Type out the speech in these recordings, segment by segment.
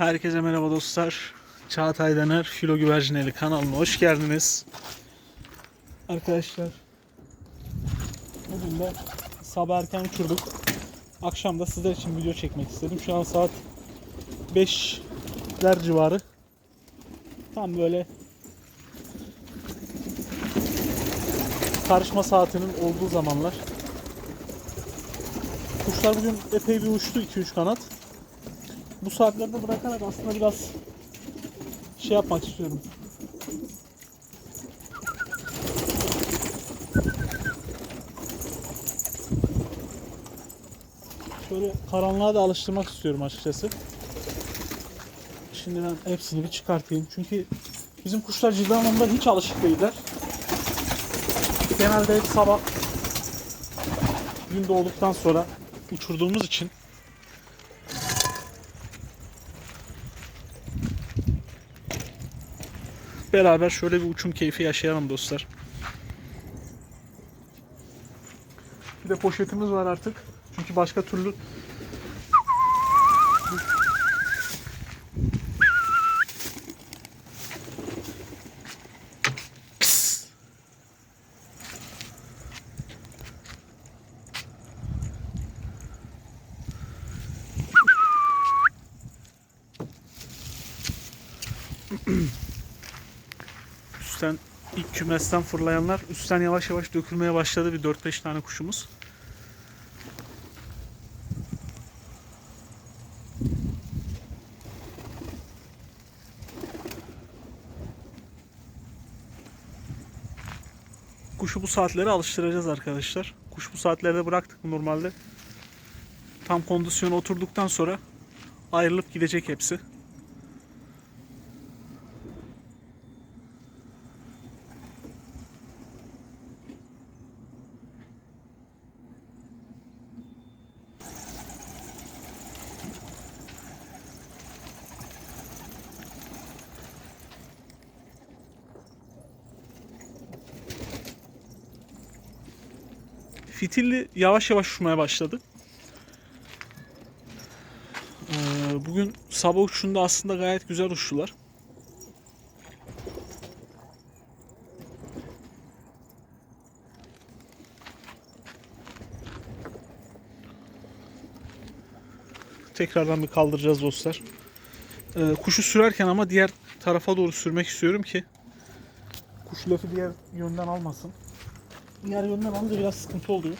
Herkese merhaba dostlar. Çağatay Dener Filo Güvercineli kanalına hoş geldiniz. Arkadaşlar bugün de sabah erken uçurduk. Akşam da sizler için video çekmek istedim. Şu an saat 5'ler civarı. Tam böyle karışma saatinin olduğu zamanlar. Kuşlar bugün epey bir uçtu 2-3 kanat. Bu saatlerde bırakarak aslında biraz şey yapmak istiyorum. Şöyle karanlığa da alıştırmak istiyorum açıkçası. Şimdi ben hepsini bir çıkartayım. Çünkü bizim kuşlar ciddi anlamda hiç alışık değiller. Genelde hep sabah gün doğduktan sonra uçurduğumuz için beraber şöyle bir uçum keyfi yaşayalım dostlar. Bir de poşetimiz var artık. Çünkü başka türlü kümesten fırlayanlar üstten yavaş yavaş dökülmeye başladı bir 4-5 tane kuşumuz. Kuşu bu saatlere alıştıracağız arkadaşlar. Kuş bu saatlerde bıraktık normalde tam kondisyona oturduktan sonra ayrılıp gidecek hepsi. Fitilli yavaş yavaş uçmaya başladı. Ee, bugün sabah uçuşunda aslında gayet güzel uçtular. Tekrardan bir kaldıracağız dostlar. Ee, kuşu sürerken ama diğer tarafa doğru sürmek istiyorum ki kuş lafı diğer yönden almasın. Diğer yönden alınca biraz sıkıntı oluyor.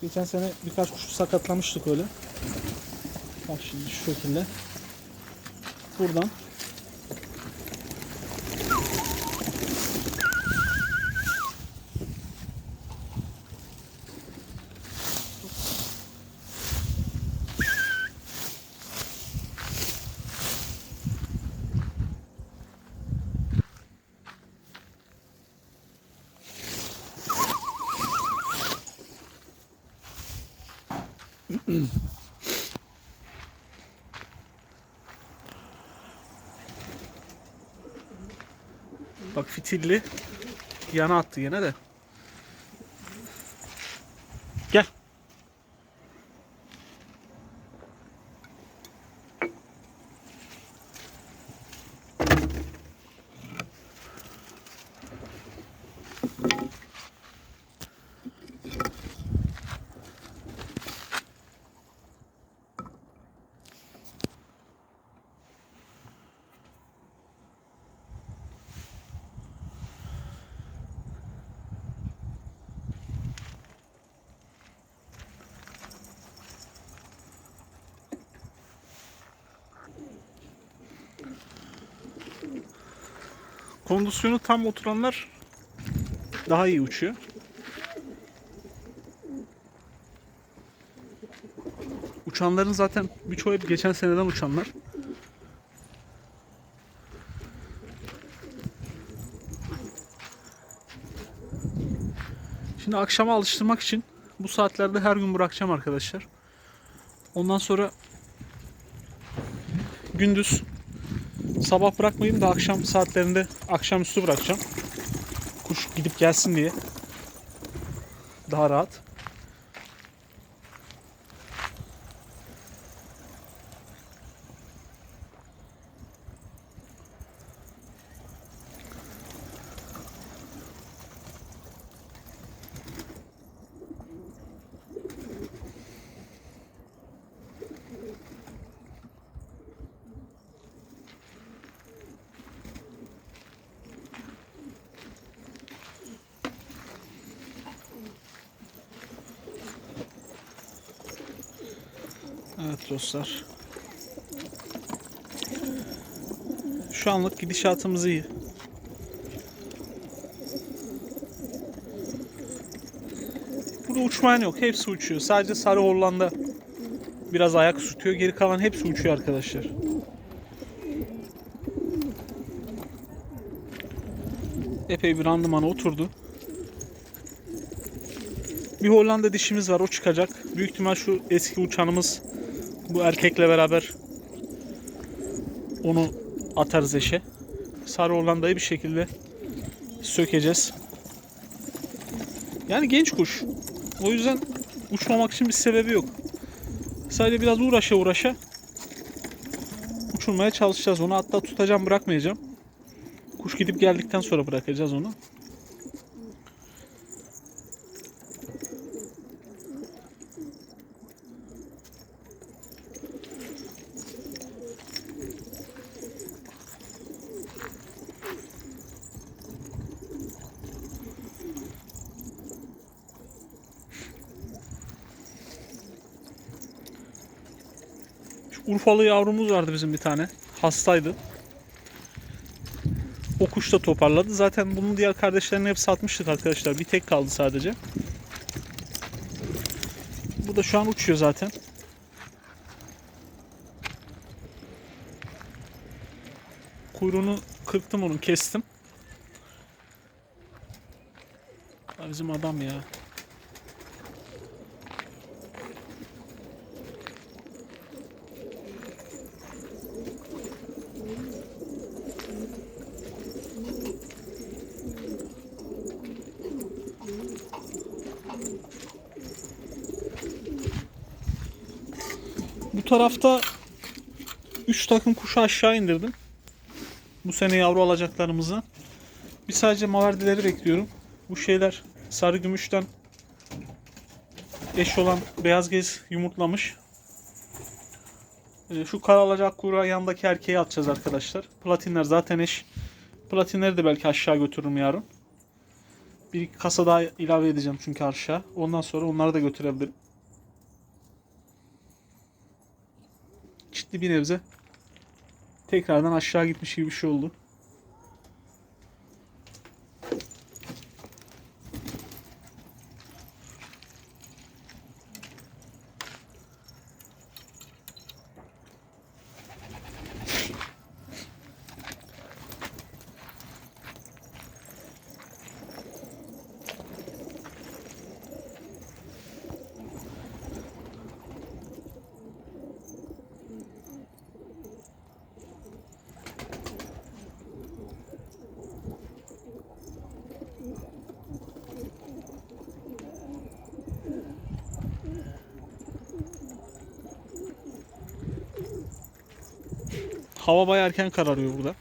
Geçen sene birkaç kuşu sakatlamıştık öyle. Bak şimdi şu şekilde. Buradan. Bak fitilli yana attı yine de. Kondisyonu tam oturanlar daha iyi uçuyor. Uçanların zaten birçoğu hep geçen seneden uçanlar. Şimdi akşama alıştırmak için bu saatlerde her gün bırakacağım arkadaşlar. Ondan sonra gündüz sabah bırakmayayım da akşam saatlerinde akşamüstü bırakacağım. Kuş gidip gelsin diye. Daha rahat. Evet dostlar. Şu anlık gidişatımız iyi. Burada uçmayan yok. Hepsi uçuyor. Sadece Sarı Hollanda biraz ayak sürtüyor. Geri kalan hepsi uçuyor arkadaşlar. Epey bir randımana oturdu. Bir Hollanda dişimiz var. O çıkacak. Büyük ihtimal şu eski uçanımız bu erkekle beraber onu atarız eşe. Sarı Hollanda'yı bir şekilde sökeceğiz. Yani genç kuş. O yüzden uçmamak için bir sebebi yok. Sadece biraz uğraşa uğraşa uçurmaya çalışacağız onu. Hatta tutacağım bırakmayacağım. Kuş gidip geldikten sonra bırakacağız onu. Urfalı yavrumuz vardı bizim bir tane. Hastaydı. O kuş da toparladı. Zaten bunun diğer kardeşlerini hep satmıştık arkadaşlar. Bir tek kaldı sadece. Bu da şu an uçuyor zaten. Kuyruğunu kırptım onun, kestim. Bizim adam ya. Bu tarafta 3 takım kuşu aşağı indirdim. Bu sene yavru alacaklarımızı. Bir sadece maverdileri bekliyorum. Bu şeyler sarı gümüşten eş olan beyaz gez yumurtlamış. Ee, Şu kara alacak kuyruğa yanındaki erkeği atacağız arkadaşlar. Platinler zaten eş. Platinleri de belki aşağı götürürüm yarın. Bir iki kasa daha ilave edeceğim çünkü aşağı. Ondan sonra onları da götürebilirim. Ciddi bir nebze tekrardan aşağı gitmiş gibi bir şey oldu. Hava bayağı erken kararıyor burada.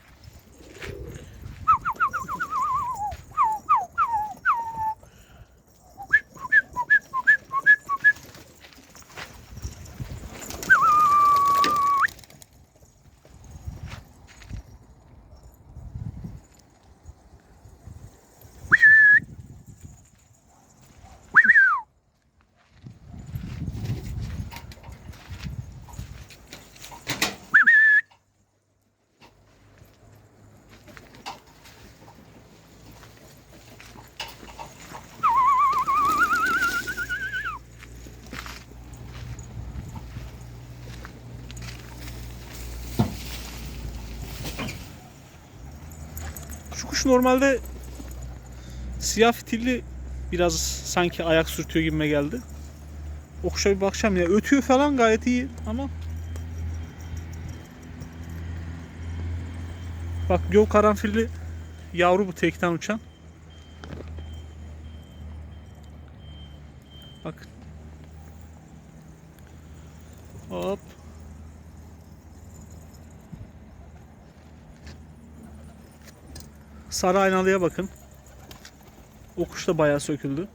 Normalde siyah fitilli biraz sanki ayak sürtüyor gibime geldi. O kuşa bir bakacağım ya. Ötüyor falan gayet iyi ama Bak göv karanfilli yavru bu tekten uçan. Bak. Hop. Sarı aynalıya bakın. O kuş da bayağı söküldü.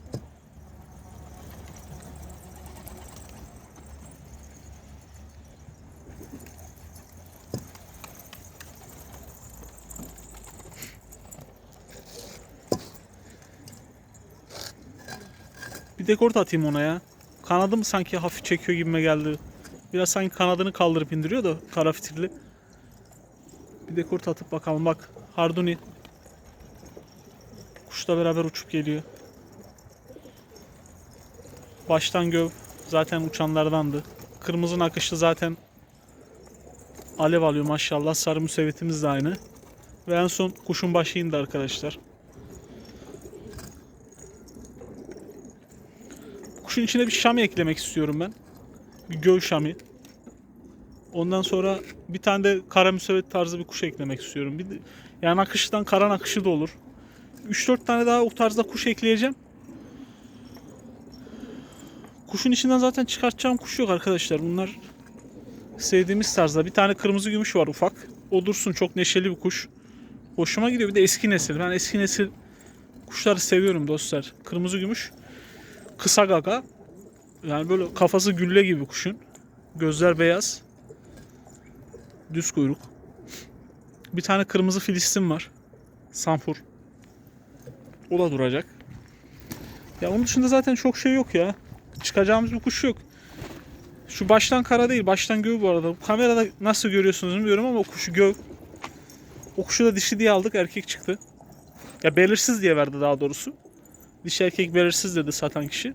Bir dekort atayım ona ya. Kanadı mı sanki hafif çekiyor gibime geldi. Biraz sanki kanadını kaldırıp indiriyor da kara fitilli. Bir dekort atıp bakalım. Bak Harduni. Kuşla beraber uçup geliyor. Baştan göv. Zaten uçanlardandı. Kırmızı nakışlı zaten alev alıyor maşallah. Sarı müsevvetimiz de aynı. Ve en son kuşun başı indi arkadaşlar. Kuşun içine bir şami eklemek istiyorum ben. Bir göl şami. Ondan sonra bir tane de kara müsebet tarzı bir kuş eklemek istiyorum. Bir de, yani akıştan kara akışı da olur. 3-4 tane daha o tarzda kuş ekleyeceğim. Kuşun içinden zaten çıkartacağım kuş yok arkadaşlar. Bunlar sevdiğimiz tarzda. Bir tane kırmızı gümüş var ufak. O dursun çok neşeli bir kuş. Hoşuma gidiyor. Bir de eski nesil. Ben eski nesil kuşları seviyorum dostlar. Kırmızı gümüş. Kısa gaga. Yani böyle kafası gülle gibi kuşun. Gözler beyaz. Düz kuyruk. Bir tane kırmızı filistin var. Sanfur. O da duracak. Ya onun dışında zaten çok şey yok ya. Çıkacağımız bir kuş yok. Şu baştan kara değil, baştan göv bu arada. Bu kamerada nasıl görüyorsunuz bilmiyorum ama o kuşu göv. O kuşu da dişi diye aldık, erkek çıktı. Ya belirsiz diye verdi daha doğrusu. Dişi erkek belirsiz dedi satan kişi.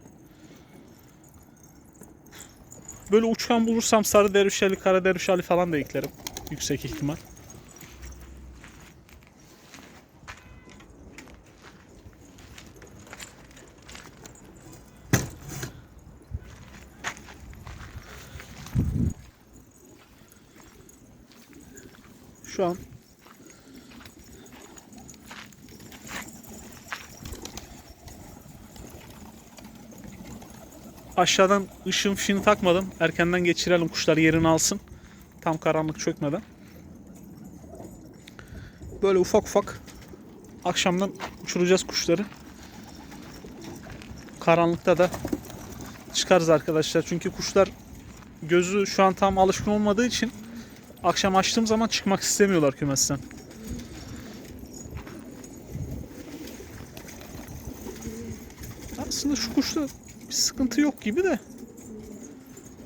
Böyle uçkan bulursam sarı dervişeli, kara dervişeli falan da eklerim. Yüksek ihtimal. Şu an aşağıdan ışın fişini takmadım. Erkenden geçirelim kuşlar yerini alsın. Tam karanlık çökmeden. Böyle ufak ufak akşamdan uçuracağız kuşları. Karanlıkta da çıkarız arkadaşlar. Çünkü kuşlar gözü şu an tam alışkın olmadığı için akşam açtığım zaman çıkmak istemiyorlar kümesten. Aslında şu kuşta bir sıkıntı yok gibi de.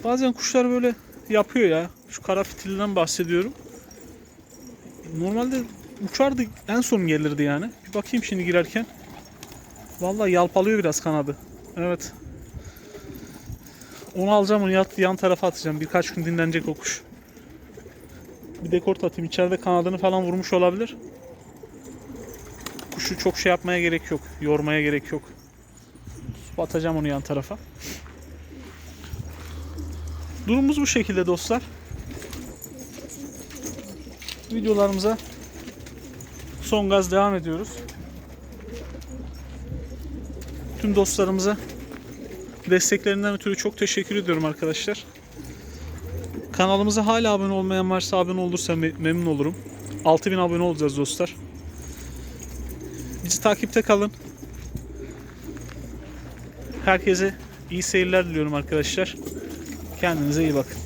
Bazen kuşlar böyle yapıyor ya. Şu kara fitilinden bahsediyorum. Normalde uçardı en son gelirdi yani. Bir bakayım şimdi girerken. Vallahi yalpalıyor biraz kanadı. Evet. Onu alacağım onu yan tarafa atacağım. Birkaç gün dinlenecek o kuş. Bir dekort atayım. İçeride kanadını falan vurmuş olabilir. Kuşu çok şey yapmaya gerek yok. Yormaya gerek yok. Atacağım onu yan tarafa. Durumumuz bu şekilde dostlar. Videolarımıza son gaz devam ediyoruz. Tüm dostlarımıza desteklerinden ötürü çok teşekkür ediyorum arkadaşlar. Kanalımıza hala abone olmayan varsa abone olursa me- memnun olurum. 6000 abone olacağız dostlar. Bizi takipte kalın. Herkese iyi seyirler diliyorum arkadaşlar. Kendinize iyi bakın.